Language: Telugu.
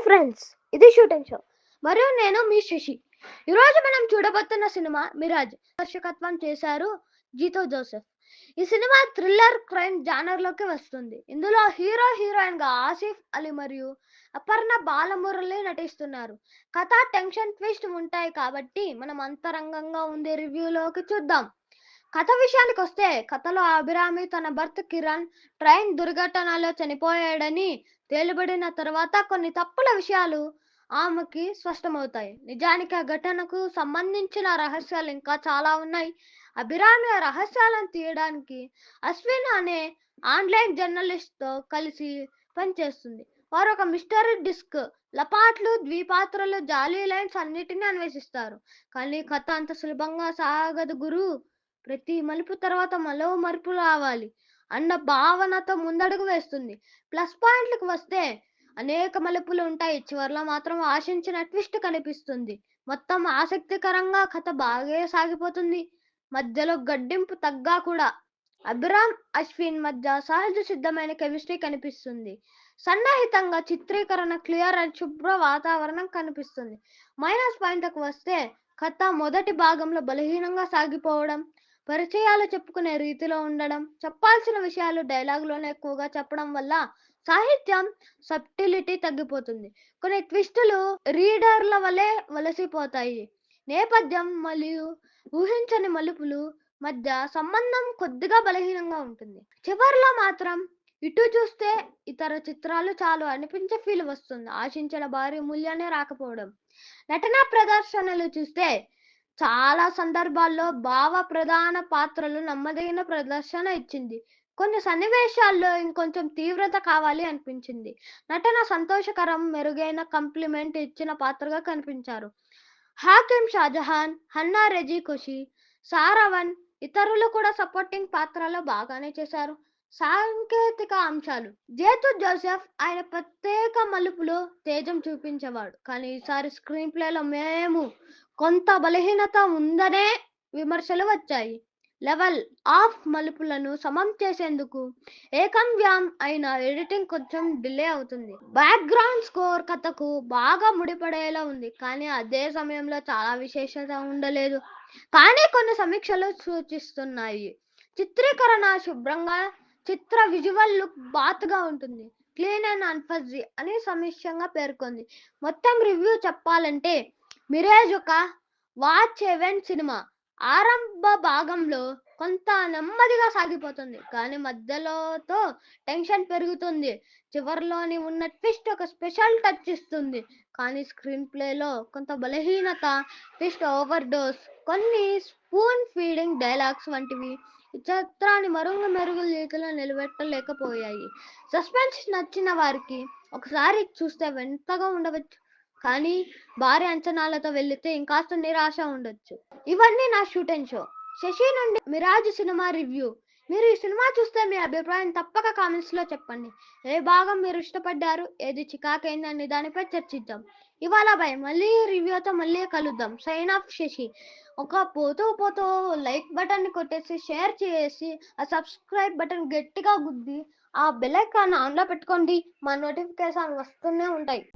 Hi friends. ఇది షూటింగ్ షో. మరియు నేను మీ శశి. ఈరోజు మనం చూడబోతున్న సినిమా మిరాజ్. దర్శకత్వం చేశారు జీతో జోసెఫ్. ఈ సినిమా థ్రిల్లర్ క్రైమ్ జానర్లోకి వస్తుంది. ఇందులో హీరో హీరోయిన్గా ఆసిఫ్ అలీ మరియు అపర్ణ బాలమురళి నటిస్తున్నారు. కథ టెన్షన్ ట్విస్ట్ ఉంటాయి కాబట్టి మనం అంతరంగంగా ఉండే రివ్యూలోకి చూద్దాం. కథ విషయానికి వస్తే కథలో అభిరామి తన భర్త కిరణ్ ట్రైన్ దుర్ఘటనలో చనిపోయాడని తేలిబడిన తర్వాత కొన్ని తప్పుల విషయాలు ఆమెకి స్పష్టమవుతాయి. నిజానికి ఆ ఘటనకు సంబంధించిన రహస్యాలు ఇంకా చాలా ఉన్నాయి. అభిరామి ఆ రహస్యాలను తీయడానికి అశ్విన్ అనే ఆన్లైన్ జర్నలిస్ట్తో కలిసి పనిచేస్తుంది. వారు ఒక మిస్టరీ డిస్క్ లపాట్లు ద్విపాత్రలు జాలీ లైన్స్ అన్నిటిని అన్వేషిస్తారు. కానీ కథ అంత సులభంగా సాగదు గురు. ప్రతి మలుపు తర్వాత మరో మలుపు రావాలి అన్న భావనతో ముందడుగు వేస్తుంది. ప్లస్ పాయింట్లకు వస్తే అనేక మలుపులు ఉంటాయి. చివరిలో మాత్రం ఆశించిన ట్విస్ట్ కనిపిస్తుంది. మొత్తం ఆసక్తికరంగా కథ బాగా సాగిపోతుంది. మధ్యలో గడ్డింపు తగ్గా కూడా. అభిరామ్ అశ్విన్ మధ్య సహజ సిద్ధమైన కెమిస్ట్రీ కనిపిస్తుంది. సన్నాహితంగా చిత్రీకరణ క్లియర్ అండ్ శుభ్ర వాతావరణం కనిపిస్తుంది. మైనస్ పాయింట్లకు వస్తే కథ మొదటి భాగంలో బలహీనంగా సాగిపోవడం పరిచయాలు చెప్పుకునే రీతిలో ఉండడం చెప్పాల్సిన విషయాలు డైలాగులోనే ఎక్కువగా చెప్పడం వల్ల సాహిత్యం సబ్టిలిటీ తగ్గిపోతుంది. కొన్ని ట్విస్టులు రీడర్ల వలె వలసిపోతాయి. నేపథ్యం మరియు ఊహించని మలుపులు మధ్య సంబంధం కొద్దిగా బలహీనంగా ఉంటుంది. చివరిలో మాత్రం ఇటు చూస్తే ఇతర చిత్రాలు చాలు అనిపించే ఫీల్ వస్తుంది. ఆశించిన భారీ మూల్యాన్ని రాకపోవడం. నటనా ప్రదర్శనలు చూస్తే చాలా సందర్భాల్లో భావ ప్రధాన పాత్రలు నమ్మదగిన ప్రదర్శన ఇచ్చింది. కొన్ని సన్నివేశాల్లో ఇంకొంచెం తీవ్రత కావాలి అనిపించింది. నటన సంతోషకరం మెరుగైన కంప్లిమెంట్ ఇచ్చిన పాత్రగా కనిపించారు. హాకిం షాజహాన్ హన్నా రెజీ ఖుషి సారవన్ ఇతరులు కూడా సపోర్టింగ్ పాత్రలో బాగానే చేశారు. సాంకేతిక అంశాలు. జేతు జోసెఫ్ ఆయన ప్రత్యేక మలుపులో తేజం చూపించేవాడు. కానీ ఈసారి స్క్రీన్ ప్లేలో మేము కొంత బలహీనత ఉందనే విమర్శలు వచ్చాయి. లెవెల్ ఆఫ్ మలుపులను సమం చేసేందుకు ఏకం వ్యామ్ అయిన ఎడిటింగ్ కొంచెం డిలే అవుతుంది. బ్యాక్గ్రౌండ్ స్కోర్ కథకు బాగా ముడిపడేలా ఉంది. కానీ అదే సమయంలో చాలా విశేషత ఉండలేదు. కానీ కొన్ని సమీక్షలు సూచిస్తున్నాయి. చిత్రీకరణ శుభ్రంగా చిత్ర విజువల్ లుక్ బాత్గా ఉంటుంది. క్లీన్ అండ్ అన్ఫజీ అని సమీక్షంగా పేర్కొంది. మొత్తం రివ్యూ చెప్పాలంటే మిరేజ్ ఒక వాచ్ ఎవెంట్ సినిమా. ఆరంభ భాగంలో కొంత నెమ్మదిగా సాగిపోతుంది. కానీ మధ్యలోతో టెన్షన్ పెరుగుతుంది. చివరిలోని ఉన్న ట్విస్ట్ ఒక స్పెషల్ టచ్ ఇస్తుంది. కానీ స్క్రీన్ ప్లేలో కొంత బలహీనత ట్విస్ట్ ఓవర్ డోస్ కొన్ని స్పూన్ ఫీడింగ్ డైలాగ్స్ వంటివి చిత్రాన్ని మరుగు మెరుగు రీతిలో నిలబెట్టలేకపోయాయి. సస్పెన్స్ నచ్చిన వారికి ఒకసారి చూస్తే వింతగా ఉండవచ్చు. కానీ భారీ అంచనాలతో వెళితే ఇంకాస్త నిరాశ ఉండొచ్చు. ఇవన్నీ నా షూట్ అండ్ షో. శశి నుండి మిరాజ్ సినిమా రివ్యూ. మీరు ఈ సినిమా చూస్తే మీ అభిప్రాయం తప్పక కామెంట్స్లో చెప్పండి. ఏ భాగం మీరు ఇష్టపడ్డారు? ఏది చికాకైందని దానిపై చర్చిద్దాం. ఇవాళ భయం మళ్ళీ రివ్యూతో మళ్ళీ కలుద్దాం. Sign off Sasi. ఒక పోతూ పోతూ లైక్ బటన్ కొట్టేసి షేర్ చేసి ఆ సబ్స్క్రైబ్ బటన్ గట్టిగా గుద్ది ఆ బెల్ ఐకాన్ ఆన్లో పెట్టుకోండి. మా నోటిఫికేషన్ వస్తూనే ఉంటాయి.